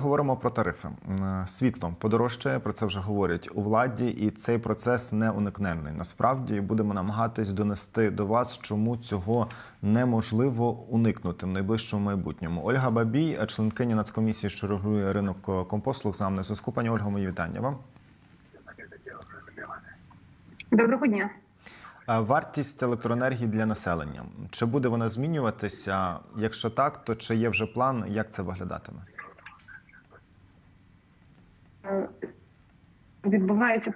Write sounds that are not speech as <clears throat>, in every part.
Говоримо про тарифи. Світло подорожчає, про це вже говорять у владі, і цей процес не уникненний. Насправді будемо намагатись донести до вас, чому цього неможливо уникнути в найближчому майбутньому. Ольга Бабій, членкиня Нацкомісії, що регулює ринок компослуг, з нами на зв'язку. Пані Ольга, мої вітання вам. Доброго дня. Вартість електроенергії для населення. Чи буде вона змінюватися? Якщо так, то чи є вже план, як це виглядатиме? Е, Відбувається,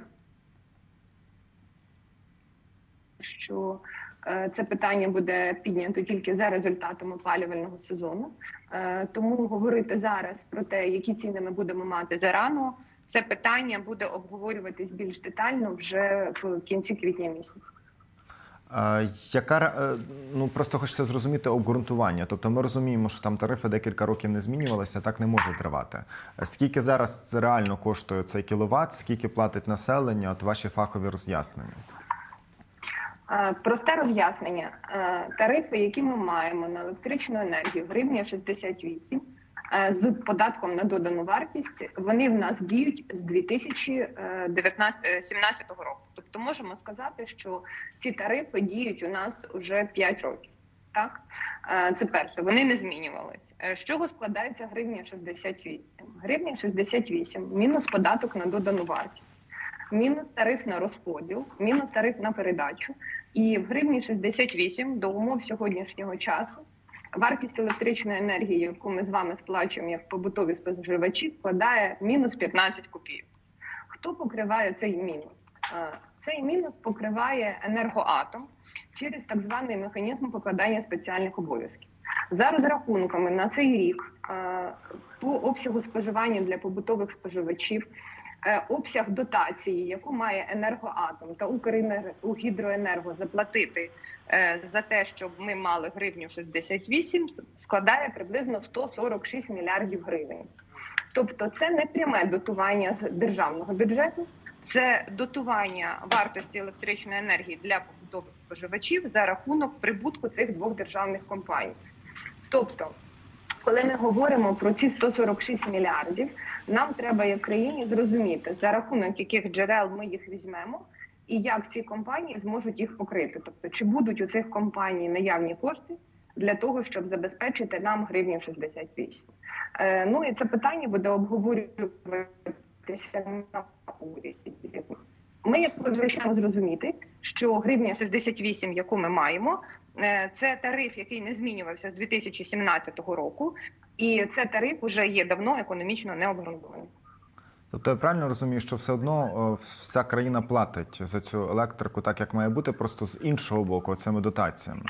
що е, це питання буде піднято тільки за результатами опалювального сезону. Е, Тому говорити зараз про те, які ціни ми будемо мати зарано, це питання буде обговорюватись більш детально вже в кінці квітня місяця. Яка е, ну просто хочеться зрозуміти обґрунтування? Тобто ми розуміємо, що там тарифи декілька років не змінювалися, так не може тривати. Скільки зараз це реально коштує цей кіловат? Скільки платить населення? От ваші фахові роз'яснення. Просте роз'яснення. Е, Тарифи, які ми маємо на електричну енергію, гривня 68, е, з податком на додану вартість, вони в нас діють з 2017 року. Тобто можемо сказати, що ці тарифи діють у нас вже 5 років. Так, Е, це перше. Вони не змінювалися. Е, З чого складається гривня 68? Гривня 68 мінус податок на додану вартість мінус тариф на розподіл, мінус тариф на передачу. І в гривні 68 до умов сьогоднішнього часу вартість електричної енергії, яку ми з вами сплачуємо як побутові споживачі, складає мінус 15 копійок. Хто покриває цей мінус? Цей мінус покриває енергоатом через так званий механізм покладання спеціальних обов'язків. За розрахунками на цей рік по обсягу споживання для побутових споживачів обсяг дотації, яку має енергоатом та Укргідроенерго заплатити е, за те, щоб ми мали гривню 68, с- складає приблизно 146 мільярдів гривень. Тобто, це не пряме дотування з державного бюджету, це дотування вартості електричної енергії для побутових споживачів за рахунок прибутку цих двох державних компаній. Тобто, коли ми говоримо про ці 146 мільярдів, нам треба як країні зрозуміти, за рахунок яких джерел ми їх візьмемо, і як ці компанії зможуть їх покрити. Тобто, чи будуть у цих компаній наявні кошти для того, щоб забезпечити нам гривню 68. Е, ну і це питання буде обговорюватися на уряді. Ми як звичайно зрозуміти, що гривня 68, яку ми маємо, е, це тариф, який не змінювався з 2017 року, і це тариф вже є давно економічно необґрунтований. Тобто я правильно розумію, що все одно вся країна платить за цю електрику, так як має бути, просто з іншого боку, цими дотаціями.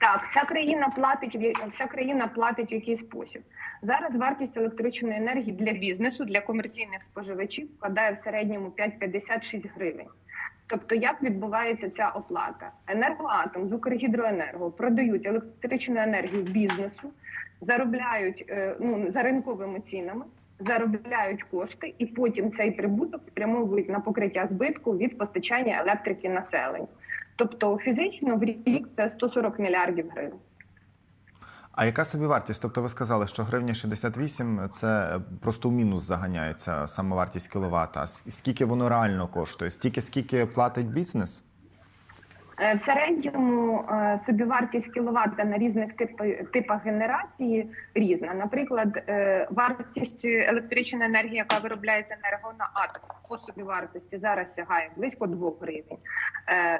Так, ця країна платить вся країна платить в який спосіб. Зараз вартість електричної енергії для бізнесу, для комерційних споживачів складає в середньому 5,56 гривень. Тобто, як відбувається ця оплата? Енергоатом з Укргідроенерго продають електричну енергію бізнесу, заробляють е, ну за ринковими цінами, заробляють кошти, і потім цей прибуток спрямовують на покриття збитку від постачання електрики населенню. Тобто фізично в рік це 140 мільярдів гривень. А яка собі вартість? Тобто ви сказали, що гривня 68 – це просто в мінус заганяється саме вартість кіловата. Скільки воно реально коштує? Стільки, скільки платить бізнес? Е, В середньому е, собівартість кіловата на різних типах генерації різна. Наприклад, е, вартість електричної енергії, яка виробляється енергоатом по собівартості, зараз сягає близько 2 гривень.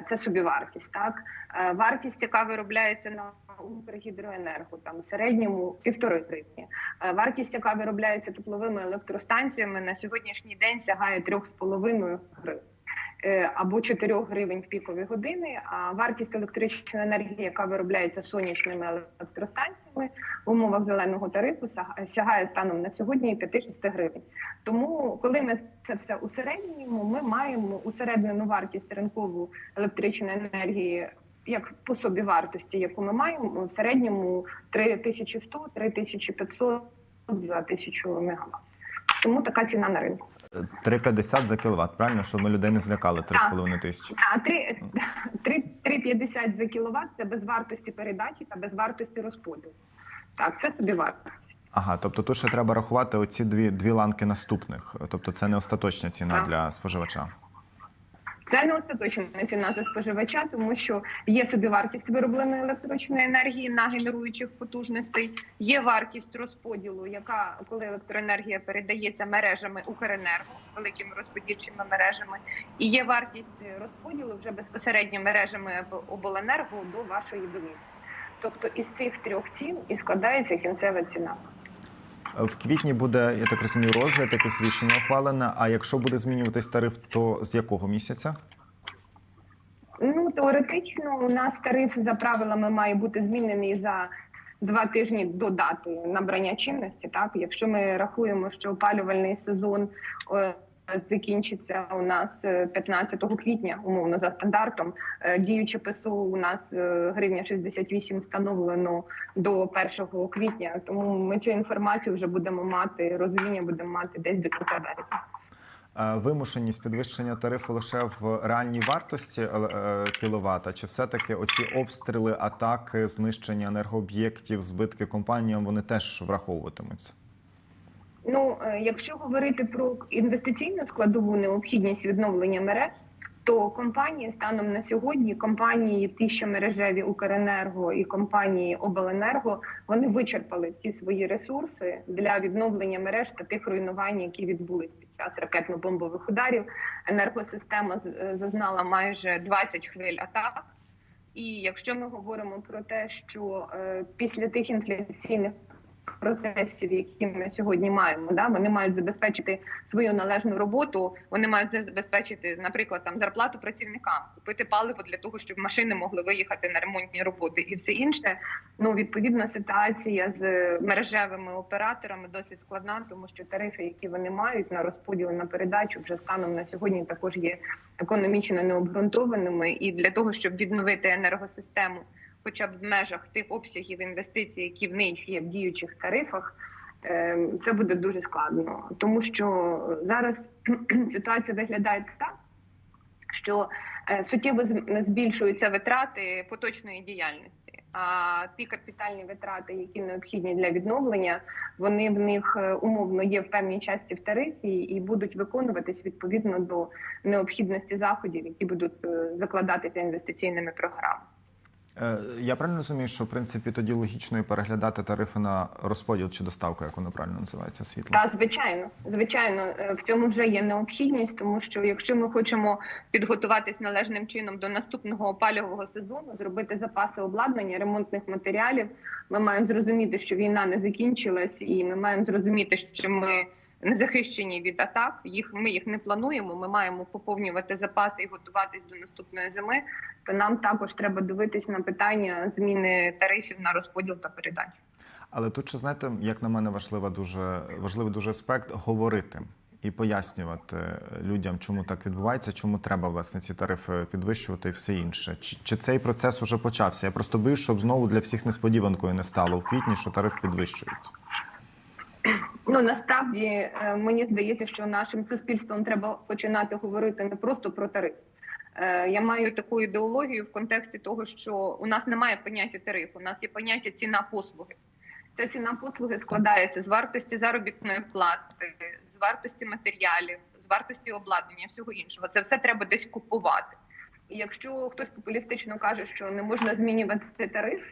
Це собівартість. Так вартість, яка виробляється на Укргідроенерго, там в середньому півтори гривні. Е, Вартість, яка виробляється тепловими електростанціями, на сьогоднішній день сягає 3,5 гривень. е, або 4 гривень в пікові години. А вартість електричної енергії, яка виробляється сонячними електростанціями в умовах зеленого тарифу, сягає станом на сьогодні 5-6 гривень. Тому, коли ми це все усередньому, ми маємо усереднену вартість ринкову електричної енергії. Як по собі вартості, яку ми маємо в середньому 3100 3500 за тисячу мегаватт. Тому така ціна на ринку. 3,50 за кіловат, правильно? Щоб ми людей не злякали 3,5 тисячі. А 3, 3, 3,50 за кіловат це без вартості передачі та без вартості розподілу. Так, це собі вартість. Ага, тобто тут ще треба рахувати оці дві, дві ланки наступних. Тобто це не остаточна ціна Так. для споживача. Це не остаточна ціна за споживача, тому що є собівартість виробленої електричної енергії на генеруючих потужностей, є вартість розподілу, яка коли електроенергія передається мережами Укренерго, великими розподільчими мережами, і є вартість розподілу вже безпосередньо мережами обленерго до вашої домівки. Тобто із цих трьох цін і складається кінцева ціна. В квітні буде, я так розумію, розгляд, якесь рішення ухвалене. А якщо буде змінюватись тариф, то з якого місяця? Ну теоретично у нас тариф за правилами має бути змінений за два тижні до дати набрання чинності. Так, якщо ми рахуємо, що опалювальний сезон е, закінчиться у нас е, 15 квітня, умовно за стандартом, е, діюче ПСУ у нас е, гривня 68 встановлено до 1 квітня. Тому ми цю інформацію вже будемо мати розуміння, будемо мати десь до кінця березня. Е, Вимушеність підвищення тарифу лише в реальній вартості кіловата, чи все-таки оці обстріли, атаки, знищення енергооб'єктів, збитки компаніям вони теж враховуватимуться? Ну, е, якщо говорити про інвестиційну складову необхідність відновлення мереж, то компанії станом на сьогодні, компанії ті, що мережеві Укренерго і компанії Обленерго, вони вичерпали ті свої ресурси для відновлення мереж та тих руйнувань, які відбулись під час ракетно-бомбових ударів. Енергосистема е, зазнала майже 20 хвиль атак. І якщо ми говоримо про те, що е, після тих інфляційних процесів, які ми сьогодні маємо, да вони мають забезпечити свою належну роботу. Вони мають забезпечити, наприклад, там зарплату працівникам, купити паливо для того, щоб машини могли виїхати на ремонтні роботи, і все інше. Ну відповідно, ситуація з мережевими операторами досить складна, тому що тарифи, які вони мають на розподіл на передачу, вже станом на сьогодні також є економічно необґрунтованими. І для того, щоб відновити енергосистему хоча б в межах тих обсягів інвестицій, які в них є в діючих тарифах, е, це буде дуже складно, тому що зараз <clears throat> ситуація виглядає так, що е, суттєво збільшуються витрати поточної діяльності. А ті капітальні витрати, які необхідні для відновлення, вони в них е, умовно є в певній часті в тарифі і будуть виконуватись відповідно до необхідності заходів, які будуть е, закладатися інвестиційними програмами. Е, Я правильно розумію, що в принципі тоді логічно і переглядати тарифи на розподіл чи доставку, як воно правильно називається, світло? Так, звичайно, звичайно, е, в цьому вже є необхідність, тому що якщо ми хочемо підготуватись належним чином до наступного опалювального сезону, зробити запаси обладнання, ремонтних матеріалів, ми маємо зрозуміти, що війна не закінчилась, і ми маємо зрозуміти, що ми не захищені від атак. Їх ми їх не плануємо. Ми маємо поповнювати запаси і готуватись до наступної зими. То нам також треба дивитись на питання зміни тарифів на розподіл та передачу. Але тут ще знаєте, як на мене, важлива дуже важливий дуже аспект говорити і пояснювати людям, чому так відбувається, чому треба власне ці тарифи підвищувати і все інше. Чи, чи цей процес уже почався? Я просто боюсь, щоб знову для всіх несподіванкою не стало в квітні, що тариф підвищується. Ну насправді е, мені здається, що нашим суспільством треба починати говорити не просто про тариф. Е, Я маю таку ідеологію в контексті того, що у нас немає поняття тарифу, у нас є поняття ціна послуги. Ця ціна послуги складається з вартості заробітної плати, з вартості матеріалів, з вартості обладнання, всього іншого. Це все треба десь купувати. І якщо хтось популістично каже, що не можна змінювати тариф,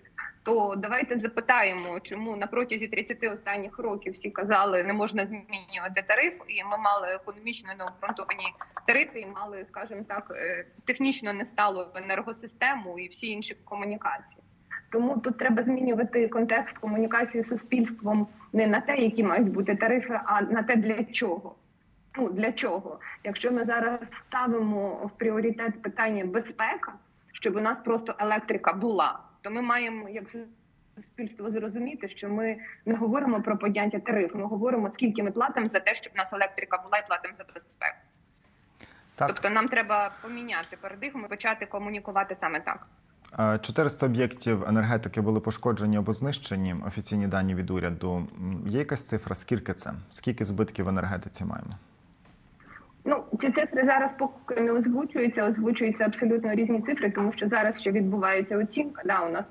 то давайте запитаємо, чому на протязі 30 останніх років всі казали, не можна змінювати тариф, і ми мали економічно необґрунтовані тарифи, і мали, скажімо так, е, технічно несталу енергосистему і всі інші комунікації. Тому тут треба змінювати контекст комунікації з суспільством не на те, які мають бути тарифи, а на те, для чого. Ну для чого? Якщо ми зараз ставимо в пріоритет питання безпека, щоб у нас просто електрика була, то ми маємо як суспільство зрозуміти, що ми не говоримо про поняття тарифу, ми говоримо, скільки ми платимо за те, щоб у нас електрика була, і платимо за безпеку. Так, Тобто нам треба поміняти парадигму, і почати комунікувати саме так. Е, 400 об'єктів енергетики були пошкоджені або знищені. Офіційні дані від уряду. Є якась цифра? Скільки це? Скільки збитків в енергетиці маємо? Ну, ці цифри зараз поки не озвучуються, озвучуються абсолютно різні цифри, тому що зараз ще відбувається оцінка. Да, у нас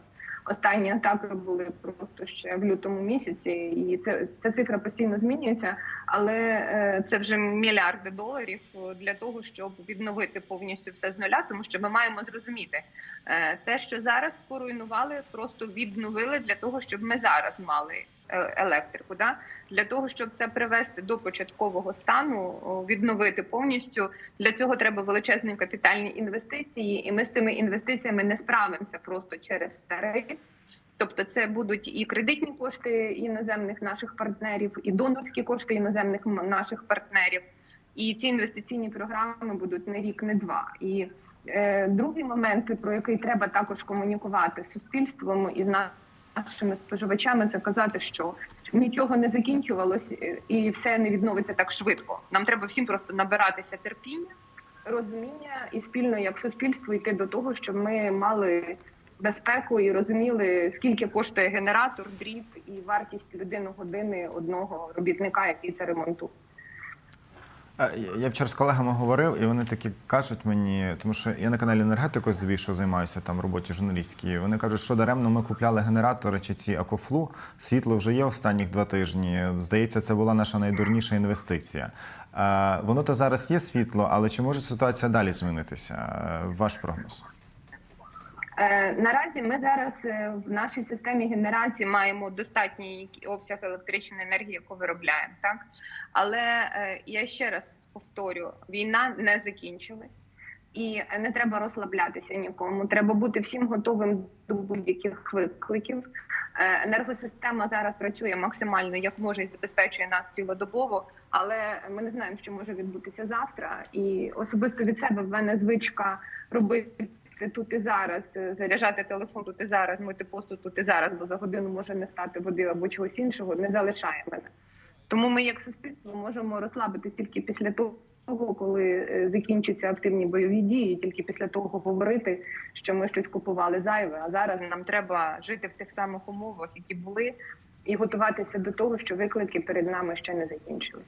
Останні атаки були просто ще в лютому місяці, і це ця цифра постійно змінюється. Але е, це вже мільярди доларів для того, щоб відновити повністю все з нуля. Тому що ми маємо зрозуміти е, те, що зараз поруйнували, просто відновили для того, щоб ми зараз мали електрику. Да? Для того, щоб це привести до початкового стану, відновити повністю. Для цього треба величезні капітальні інвестиції, і ми з тими інвестиціями не справимося просто через тариф. Тобто, це будуть і кредитні кошти іноземних наших партнерів, і донорські кошти іноземних наших партнерів. І ці інвестиційні програми будуть не рік, не два. І е, другий момент, про який треба також комунікувати з суспільством і з нашими споживачами, це казати, що нічого не закінчувалось е, і все не відновиться так швидко. Нам треба всім просто набиратися терпіння, розуміння і спільно як суспільство йти до того, щоб ми мали безпеку і розуміли, скільки коштує генератор, дріт і вартість людини години одного робітника, який це ремонтує. Я вчора з колегами говорив, і вони такі кажуть мені, тому що я на каналі енергетикою здебільшого займаюся там роботі журналістській. Вони кажуть, що даремно ми купляли генератори чи ці акофлу. Світло вже є останніх два тижні. Здається, це була наша найдурніша інвестиція. Воно то зараз є світло, але чи може ситуація далі змінитися? Ваш прогноз? Е, Наразі ми зараз е, в нашій системі генерації маємо достатній обсяг електричної енергії, яку виробляємо, так але е, я ще раз повторю: війна не закінчилась. І не треба розслаблятися нікому. Треба бути всім готовим до будь-яких викликів. Енергосистема зараз працює максимально як може і забезпечує нас цілодобово, але ми не знаємо, що може відбутися завтра. І особисто від себе в мене звичка робити тут і зараз, е, заряджати телефон тут і зараз, мити посуд тут і зараз, бо за годину може не стати води або чогось іншого, не залишає мене. Тому ми, як суспільство, можемо розслабитись тільки після того, коли е, закінчаться активні бойові дії, тільки після того говорити, що ми щось купували зайве. А зараз нам треба жити в тих самих умовах, які були, і готуватися до того, що виклики перед нами ще не закінчились.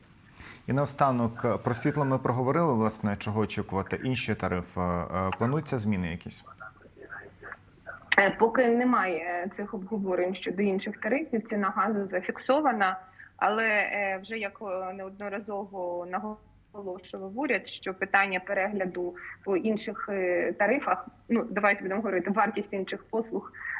І наостанок е, про світло ми проговорили, власне, чого очікувати. Інші тарифи. Е, Плануються зміни якісь? Е, Поки немає цих обговорень щодо інших тарифів, ціна газу зафіксована, але е, вже як е, неодноразово наголошував уряд, що питання перегляду по інших е, тарифах, ну давайте будемо говорити, вартість інших послуг е,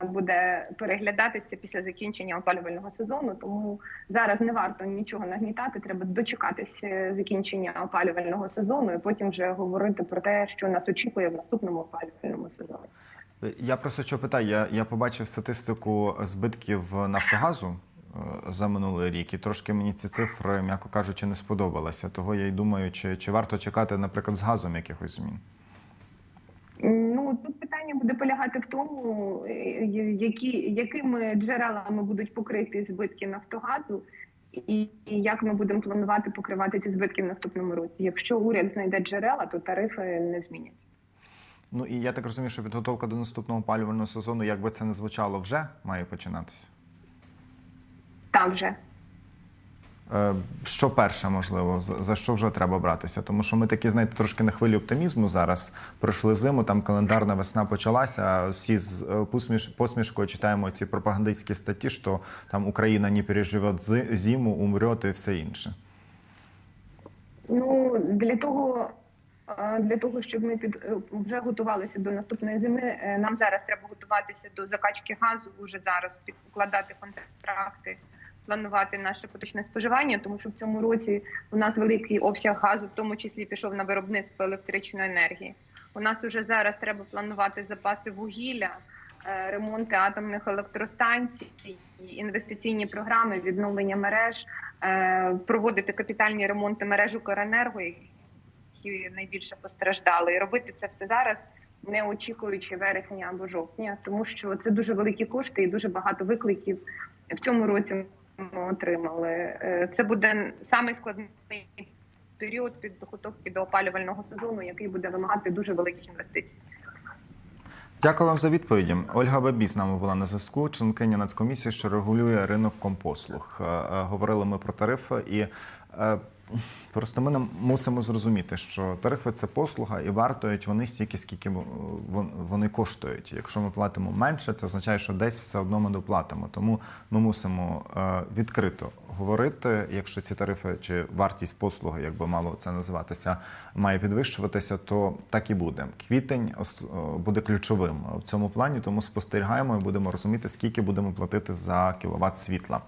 буде переглядатися після закінчення опалювального сезону. Тому зараз не варто нічого нагнітати. Треба дочекатися закінчення опалювального сезону, і потім вже говорити про те, що нас очікує в наступному опалювальному сезоні. Я просто що питаю, я, я побачив статистику збитків Нафтогазу е, за минулий рік, і трошки мені ці цифри, м'яко кажучи, не сподобалися. Того я й думаю, чи, чи варто чекати, наприклад, з газом якихось змін. Ну тут питання буде полягати в тому, е, які якими джерелами будуть покриті збитки Нафтогазу, і, як ми будемо планувати покривати ці збитки в наступному році. Якщо уряд знайде джерела, то тарифи не зміняться. Ну і я так розумію, що підготовка до наступного опалювального сезону, як би це не звучало, вже має починатися. Там вже Е, Що перше, можливо, за що вже треба братися? Тому що ми такі, знаєте, трошки на хвилі оптимізму зараз. Пройшли зиму, там календарна весна почалася. Всі з е, посміш, посмішкою читаємо ці пропагандистські статті, що там Україна не переживе зи- зиму, умрет і все інше. ну для того. е, Для того щоб ми під е, вже готувалися до наступної зими, е, нам зараз треба готуватися до закачки газу. Вже зараз підкладати контракти, планувати наше поточне споживання, тому що в цьому році у нас великий обсяг газу, в тому числі пішов на виробництво електричної енергії. У нас вже зараз треба планувати запаси вугілля, е, ремонти атомних електростанцій, інвестиційні програми, відновлення мереж, е, проводити капітальні ремонти мереж Укренерго, які найбільше постраждали, і робити це все зараз. Не очікуючи вересня або жовтня, тому що це дуже великі кошти і дуже багато викликів в цьому році ми отримали. Е, Це буде самий складний період підготовки до опалювального сезону, який буде вимагати дуже великих інвестицій. Дякую вам за відповіді. Ольга Бабі з нами була на зв'язку, членкиня Нацкомісії, що регулює ринок компослуг. Е, е, Говорили ми про тарифи і Просто ми мусимо зрозуміти, що тарифи це послуга, і вартують вони стільки, скільки вони коштують. Якщо ми платимо менше, це означає, що десь все одно ми доплатимо. Тому ми мусимо е, відкрито говорити, якщо ці тарифи чи вартість послуги, як би мало це називатися, має підвищуватися, то так і буде. Квітень ос- буде ключовим в цьому плані, тому спостерігаємо і будемо розуміти, скільки будемо платити за кіловат світла.